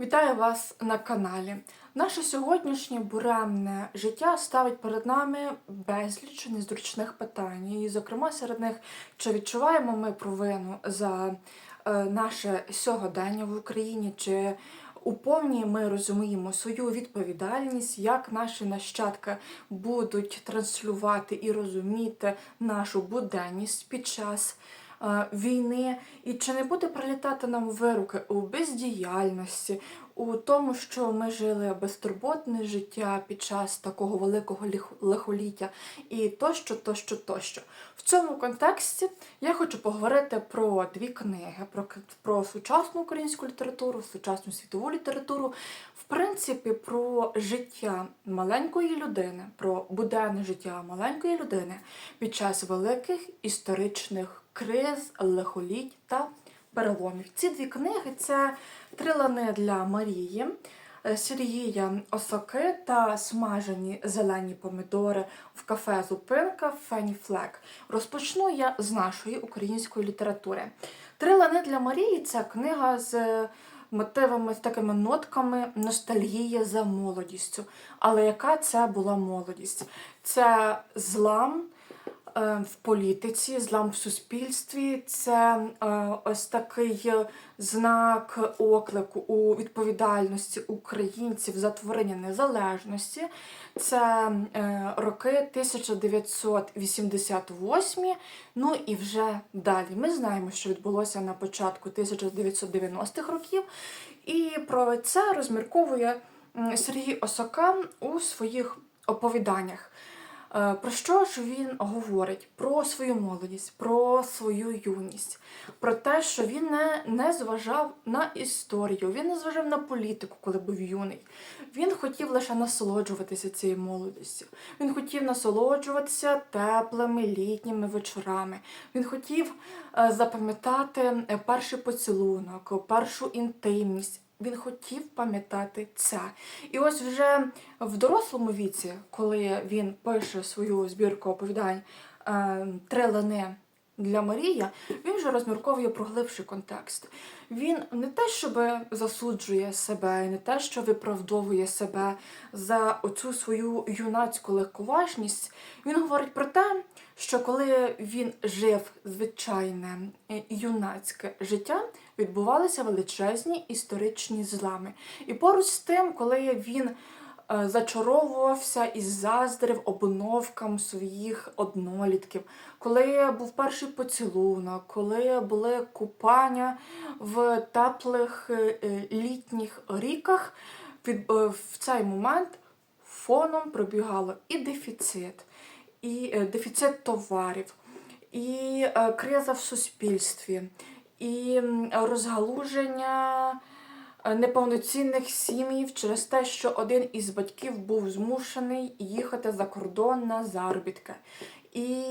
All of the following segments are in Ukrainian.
Вітаю вас на каналі. Наше сьогоднішнє буремне життя ставить перед нами безліч незручних питань. І, зокрема, серед них, чи відчуваємо ми провину за е, наше сьогодення в Україні, чи у повній ми розуміємо свою відповідальність, як наші нащадки будуть транслювати і розуміти нашу буденність під час війни, і чи не буде прилітати нам вируки у бездіяльності, у тому, що ми жили безтурботне життя під час такого великого лих- лихоліття, і тощо, тощо, тощо. В цьому контексті я хочу поговорити про дві книги: про, про сучасну українську літературу, сучасну світову літературу, в принципі, про життя маленької людини, про буденне життя маленької людини під час великих історичних криз, лихоліть та переломів. Ці дві книги це три лани для Марії. Сергія Осоки та смажені зелені помідори в кафе Зупинка Фені Флек. Розпочну я з нашої української літератури. Три лани для Марії це книга з мотивами, з такими нотками ностальгії за молодістю. Але яка це була молодість? Це злам в політиці, злам в суспільстві. Це е, ось такий е, знак оклику у відповідальності українців за творення незалежності. Це е, роки 1988, ну і вже далі. Ми знаємо, що відбулося на початку 1990-х років, і про це розмірковує Сергій Осока у своїх оповіданнях. Е, Про що ж він говорить? Про свою молодість, про свою юність, про те, що він не, не зважав на історію, він не зважав на політику, коли був юний. Він хотів лише насолоджуватися цією молодістю. Він хотів насолоджуватися теплими літніми вечорами. Він хотів е, запам'ятати е, перший поцілунок, першу інтимність. Він хотів пам'ятати це. І ось вже в дорослому віці, коли він пише свою збірку оповідань е, «Три лани для Марія, він вже розмірковує про глибший контекст. Він не те, щоб засуджує себе, не те, що виправдовує себе за оцю свою юнацьку легковажність. Він говорить про те, що коли він жив звичайне е, юнацьке життя, відбувалися величезні історичні злами. І поруч з тим, коли він е, зачаровувався і заздрив обновкам своїх однолітків, коли був перший поцілунок, коли були купання в теплих е, е, літніх ріках, в цей момент фоном пробігало і дефіцит, і дефіцит товарів, і криза в суспільстві, і розгалуження е, неповноцінних сім'їв через те, що один із батьків був змушений їхати за кордон на заробітки. І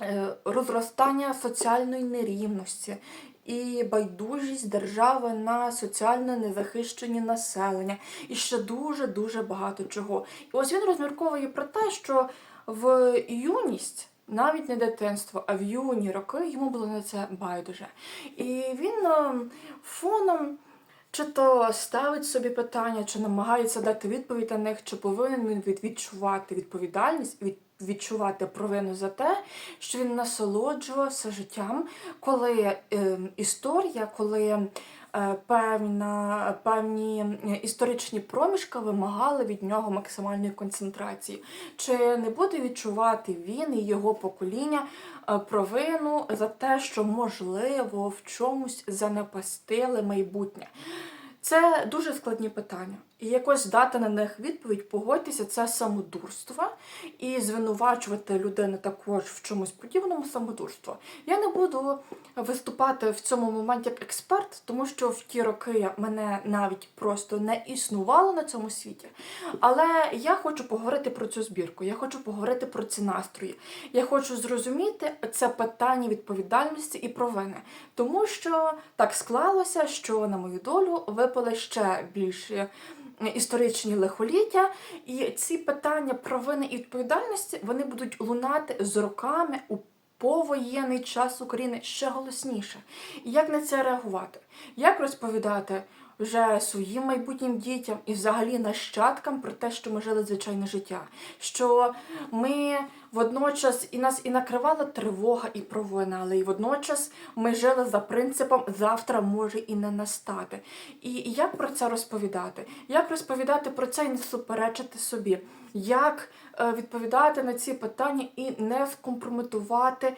е, розростання соціальної нерівності і байдужість держави на соціально незахищені населення, і ще дуже дуже багато чого. І ось він розмірковує про те, що в юність. Навіть не дитинство, а в юні роки йому було на це байдуже. І він е, фоном чи то ставить собі питання, чи намагається дати відповідь на них, чи повинен він відчувати відповідальність, від, відчувати провину за те, що він насолоджувався життям, коли е, історія, коли е, певна, певні е, історичні проміжки вимагали від нього максимальної концентрації. Чи не буде відчувати він і його покоління е, провину за те, що можливо в чомусь занапастили майбутнє? Це дуже складні питання. І якось дати на них відповідь, погодьтеся, це самодурство. І звинувачувати людину також в чомусь подібному самодурство. Я не буду виступати в цьому моменті як експерт, тому що в ті роки мене навіть просто не існувало на цьому світі. Але я хочу поговорити про цю збірку, я хочу поговорити про ці настрої. Я хочу зрозуміти це питання відповідальності і провини. Тому що так склалося, що на мою долю випали ще більш історичні лихоліття, і ці питання провини і відповідальності вони будуть лунати з роками у повоєнний час України ще голосніше. І як на це реагувати? Як розповідати вже своїм майбутнім дітям і взагалі нащадкам про те, що ми жили звичайне життя. Що ми водночас і нас і накривала тривога і провина, але і водночас ми жили за принципом завтра може і не настати. І як про це розповідати? Як розповідати про це і не суперечити собі? Як е, відповідати на ці питання і не скомпрометувати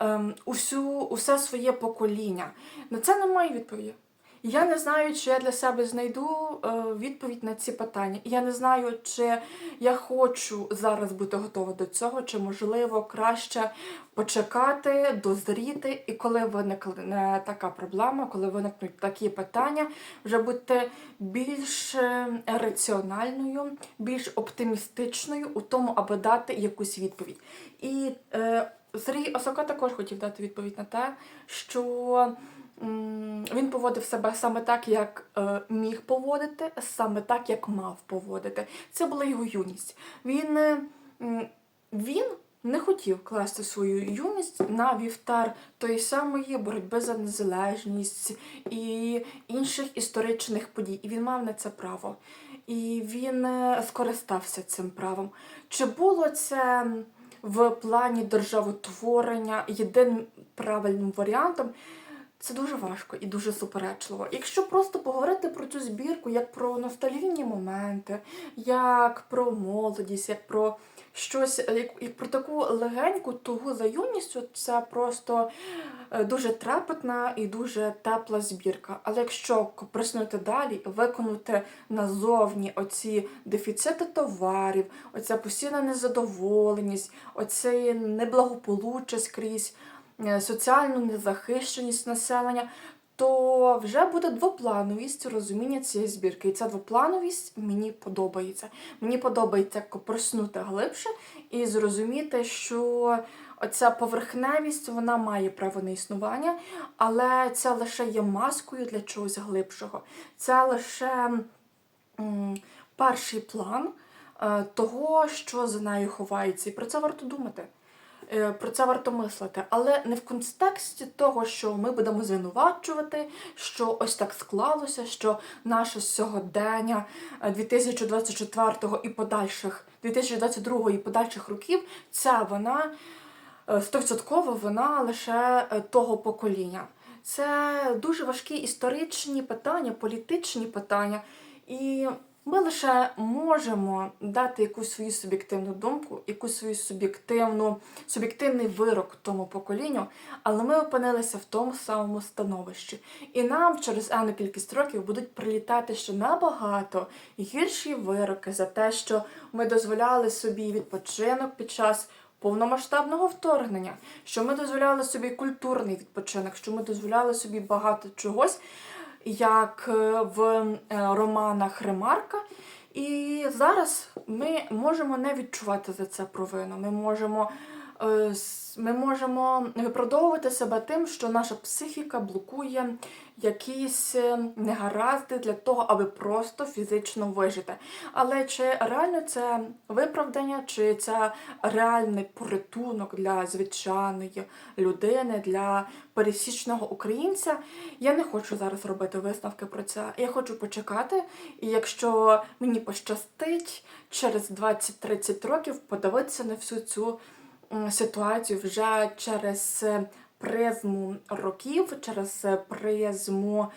ем, усю, усе своє покоління? На це немає відповіді. Я не знаю, чи я для себе знайду е, відповідь на ці питання. Я не знаю, чи я хочу зараз бути готова до цього, чи можливо краще почекати, дозріти, і коли виникне така проблема, коли виникнуть такі питання, вже бути більш е, раціональною, більш оптимістичною у тому, аби дати якусь відповідь. І е, Сергій Осока також хотів дати відповідь на те, що він поводив себе саме так, як е, міг поводити, саме так, як мав поводити. Це була його юність. Він, е, він не хотів класти свою юність на вівтар тої самої боротьби за незалежність і інших історичних подій. І він мав на це право. І він е, скористався цим правом. Чи було це в плані державотворення єдиним правильним варіантом? Це дуже важко і дуже суперечливо. Якщо просто поговорити про цю збірку як про ностальгійні моменти, як про молодість, як про щось, як, як про таку легеньку тугу за юністю, це просто е, дуже трепетна і дуже тепла збірка. Але якщо приснути далі, виконати назовні оці дефіцити товарів, оця постійна незадоволеність, оце неблагополуччя скрізь е, соціальну незахищеність населення, то вже буде двоплановість розуміння цієї збірки. І ця двоплановість мені подобається. Мені подобається копроснути глибше і зрозуміти, що оця поверхневість вона має право на існування, але це лише є маскою для чогось глибшого. Це лише м, перший план е, того, що за нею ховається. І про це варто думати. Е, Про це варто мислити, але не в контексті того, що ми будемо звинувачувати, що ось так склалося, що наше сьогодення е, 2024 і подальших 2022 і подальших років ця вона е, стовідсотково вона лише е, того покоління. Це дуже важкі історичні питання, політичні питання, і ми лише можемо дати якусь свою суб'єктивну думку, якусь свою суб'єктивну, суб'єктивний вирок тому поколінню, але ми опинилися в тому самому становищі. І нам через енну кількість років будуть прилітати ще набагато гірші вироки за те, що ми дозволяли собі відпочинок під час повномасштабного вторгнення, що ми дозволяли собі культурний відпочинок, що ми дозволяли собі багато чогось, як е, в е, романах Ремарка. І зараз ми можемо не відчувати за це провину. Ми можемо, ми можемо виправдовувати себе тим, що наша психіка блокує якісь е, негаразди для того, аби просто фізично вижити. Але чи реально це виправдання, чи це реальний порятунок для звичайної людини, для пересічного українця? Я не хочу зараз робити висновки про це. Я хочу почекати, і якщо мені пощастить через 20-30 років подивитися на всю цю ситуацію вже через е, призму років, через е, призму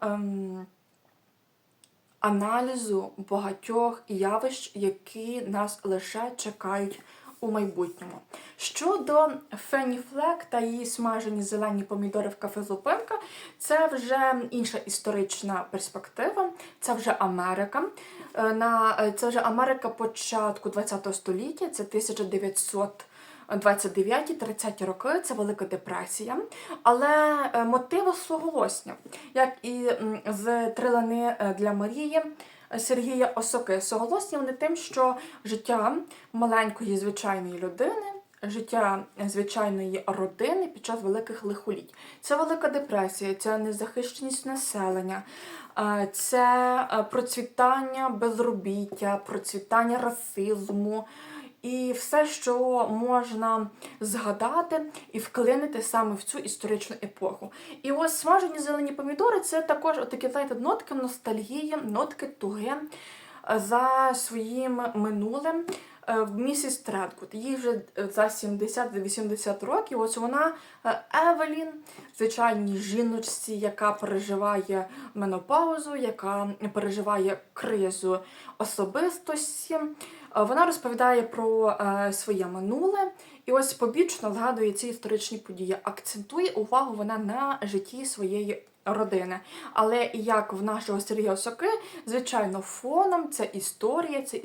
ем, аналізу багатьох явищ, які нас лише чекають у майбутньому. Щодо Фенні Флек та її смажені зелені помідори в кафе Зупинка, це вже інша історична перспектива, це вже Америка. Е, На, е, це вже Америка початку ХХ століття, це 1900 29-30 роки це Велика депресія, але е, мотиви суголосні, як і з трилани е, для Марії Сергія Осоки. Суголосні вони тим, що життя маленької звичайної людини. Життя звичайної родини під час великих лихоліть. Це велика депресія, це незахищеність населення, е, це е, процвітання безробіття, процвітання расизму і все, що можна згадати і вклинити саме в цю історичну епоху. І ось смажені зелені помідори це також такі, знаєте, нотки ностальгії, нотки туги е, за своїм минулим. Е, Місіс Тредкут, їй вже е, за 70-80 років. Ось вона Евелін, звичайній жіночці, яка переживає менопаузу, яка переживає кризу особистості. Е, Вона розповідає про е, своє минуле і ось побічно згадує ці історичні події. Акцентує увагу вона на житті своєї родини. Але як в нашого Сергія Соки, звичайно, фоном це історія, це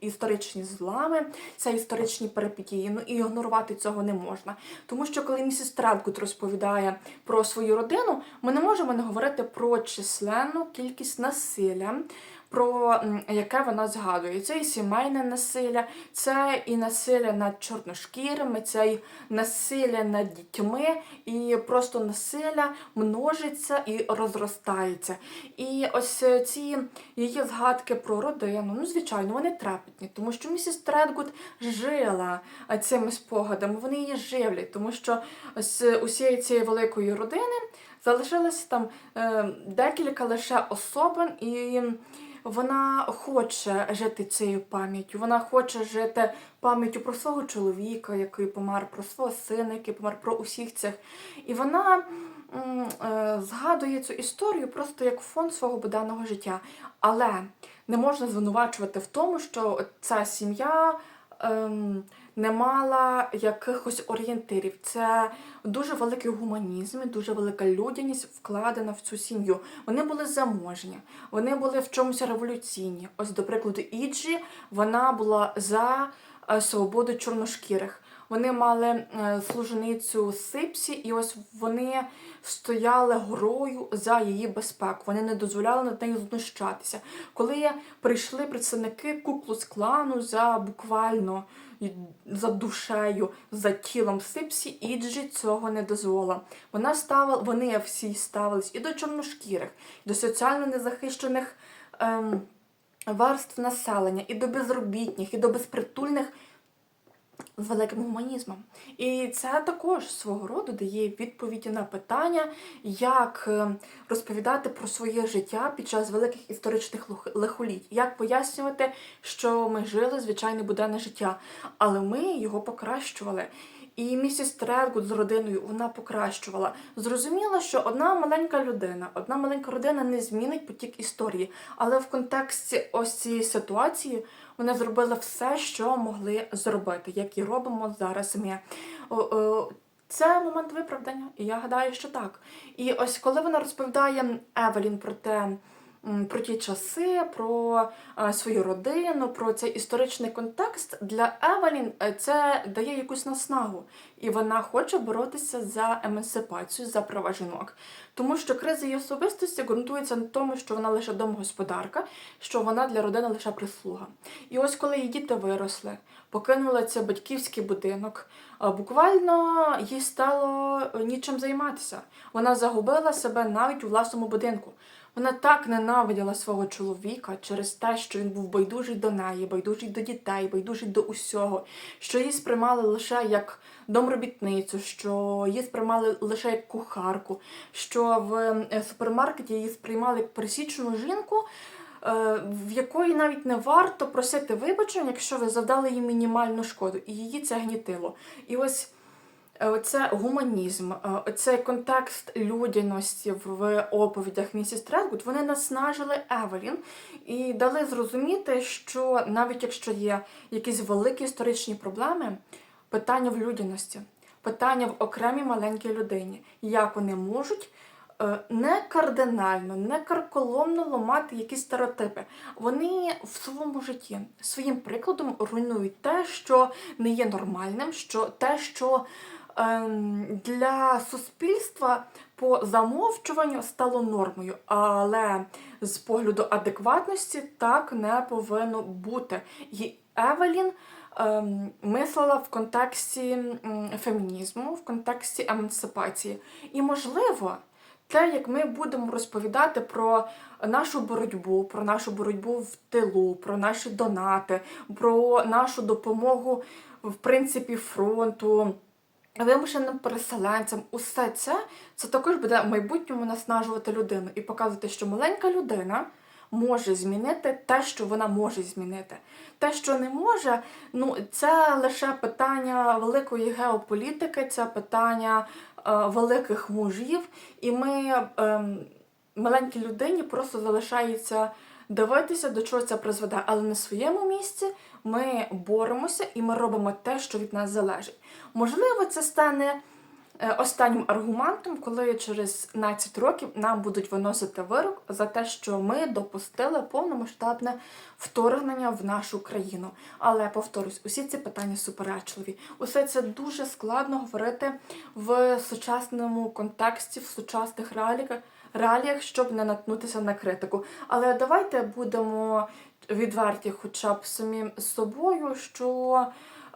історичні злами, це історичні перипетії. Ну і ігнорувати цього не можна. Тому що коли місіс Тредкут розповідає про свою родину, ми не можемо не говорити про численну кількість насилля. Про яке вона згадує. Це і сімейне насилля, це і насилля над чорношкірими, це і насилля над дітьми, і просто насилля множиться і розростається. І ось е, ці її згадки про родину, ну, звичайно, вони трепетні, тому що місіс Тредгуд жила е, цими спогадами, вони її живлять, тому що з усієї цієї великої родини залишилося там е, декілька лише особин, і вона хоче жити цією пам'яттю. Вона хоче жити пам'яттю про свого чоловіка, який помер, про свого сина, який помер, про усіх цих. І вона е, згадує цю історію просто як фон свого буденного життя. Але не можна звинувачувати в тому, що ця сім'я. Ем, не мала якихось орієнтирів. Це дуже великий гуманізм, дуже велика людяність вкладена в цю сім'ю. Вони були заможні, вони були в чомусь революційні. Ось, до прикладу, Іджі вона була за е, свободу чорношкірих. Вони мали е, служеницю Сипсі, і ось вони стояли горою за її безпеку. Вони не дозволяли над нею знущатися. Коли прийшли представники куклус клану за буквально за душею, за тілом Сипсі, Іджі цього не дозволила. Вона ставила, вони всі ставились і до чорношкірих, і до соціально незахищених. Ем, Верств населення, і до безробітних, і до безпритульних з великим гуманізмом. І це також свого роду дає відповіді на питання, як е, розповідати про своє життя під час великих історичних лихоліть, як пояснювати, що ми жили звичайне буденне життя, але ми його покращували. І місіс Тревгуд з родиною вона покращувала. Зрозуміло, що одна маленька людина, одна маленька родина не змінить потік історії. Але в контексті ось цієї ситуації вони зробили все, що могли зробити, як і робимо зараз ми. Це момент виправдання, і я гадаю, що так. І ось коли вона розповідає Евелін про те, про ті часи, про е, свою родину, про цей історичний контекст, для Евелін е, це дає якусь наснагу. І вона хоче боротися за емансипацію, за права жінок. Тому що криза її особистості ґрунтується на тому, що вона лише домогосподарка, що вона для родини лише прислуга. І ось коли її діти виросли, покинули цей батьківський будинок, буквально їй стало е, нічим займатися. Вона загубила себе навіть у власному будинку. Вона так ненавиділа свого чоловіка через те, що він був байдужий до неї, байдужий до дітей, байдужий до усього, що її сприймали лише як домробітницю, що її сприймали лише як кухарку, що в е, супермаркеті її сприймали як пересічну жінку, е, в якої навіть не варто просити вибачення, якщо ви завдали їй мінімальну шкоду, і її це гнітило. І ось Оце гуманізм, е, оцей контекст людяності в оповідях місіс Тредгуд, вони наснажили Евелін і дали зрозуміти, що навіть якщо є якісь великі історичні проблеми, питання в людяності, питання в окремій маленькій людині, як вони можуть е, не кардинально, не карколомно ламати якісь стереотипи. Вони в своєму житті своїм прикладом руйнують те, що не є нормальним, що те, що для суспільства по замовчуванню стало нормою, але з погляду адекватності так не повинно бути. І Евелін ем, мислила в контексті фемінізму, в контексті емансипації. І, можливо, те, як ми будемо розповідати про нашу боротьбу, про нашу боротьбу в тилу, про наші донати, про нашу допомогу в принципі фронту. Вимушеним переселенцям, усе це це також буде в майбутньому наснажувати людину і показувати, що маленька людина може змінити те, що вона може змінити. Те, що не може, ну це лише питання великої геополітики, це питання е, великих мужів, і ми е, маленькій людині просто залишається дивитися, до чого це призведе. Але на своєму місці ми боремося і ми робимо те, що від нас залежить. Можливо, це стане е, останнім аргументом, коли через 15 років нам будуть виносити вирок за те, що ми допустили повномасштабне вторгнення в нашу країну. Але повторюсь, усі ці питання суперечливі. Усе це дуже складно говорити в сучасному контексті, в сучасних реаліях, реаліях, щоб не наткнутися на критику. Але давайте будемо відверті, хоча б самі з собою, що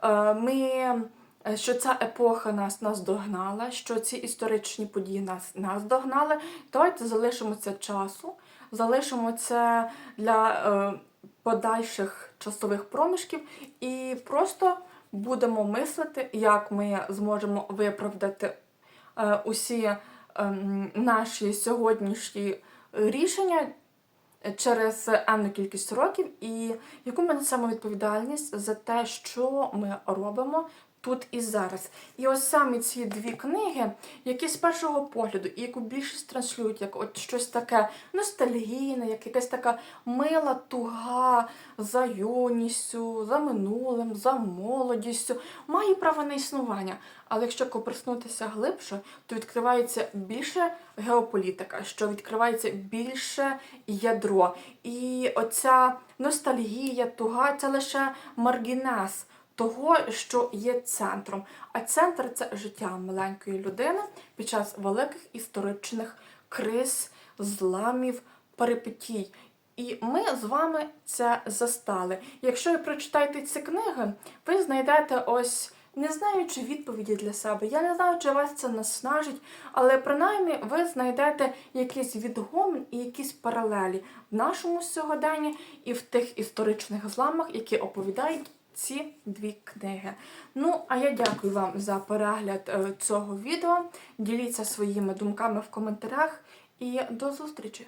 е, ми. Що ця епоха нас наздогнала, що ці історичні події нас наздогнали. Давайте залишимо це часу, залишимо це для е, подальших часових проміжків і просто будемо мислити, як ми зможемо виправдати е, усі наші сьогоднішні рішення через енну кількість років, і яку ми несемо відповідальність за те, що ми робимо. Тут і зараз. І ось саме ці дві книги, які з першого погляду, і яку більшість транслюють, як от щось таке ностальгійне, як якась така мила туга за юністю, за минулим, за молодістю, має право на існування. Але якщо коприснутися глибше, то відкривається більше геополітика, що відкривається більше ядро. І оця ностальгія, туга це лише маргінес того, що є центром. А центр це життя маленької людини під час великих історичних криз, зламів, перипетій. І ми з вами це застали. Якщо ви прочитаєте ці книги, ви знайдете ось. Не знаю, чи відповіді для себе. Я не знаю, чи вас це наснажить, але принаймні ви знайдете якийсь відгомін і якісь паралелі в нашому сьогоденні і в тих історичних зламах, які оповідають ці дві книги. Ну, а я дякую вам за перегляд е, цього відео. Діліться своїми думками в коментарях і до зустрічі!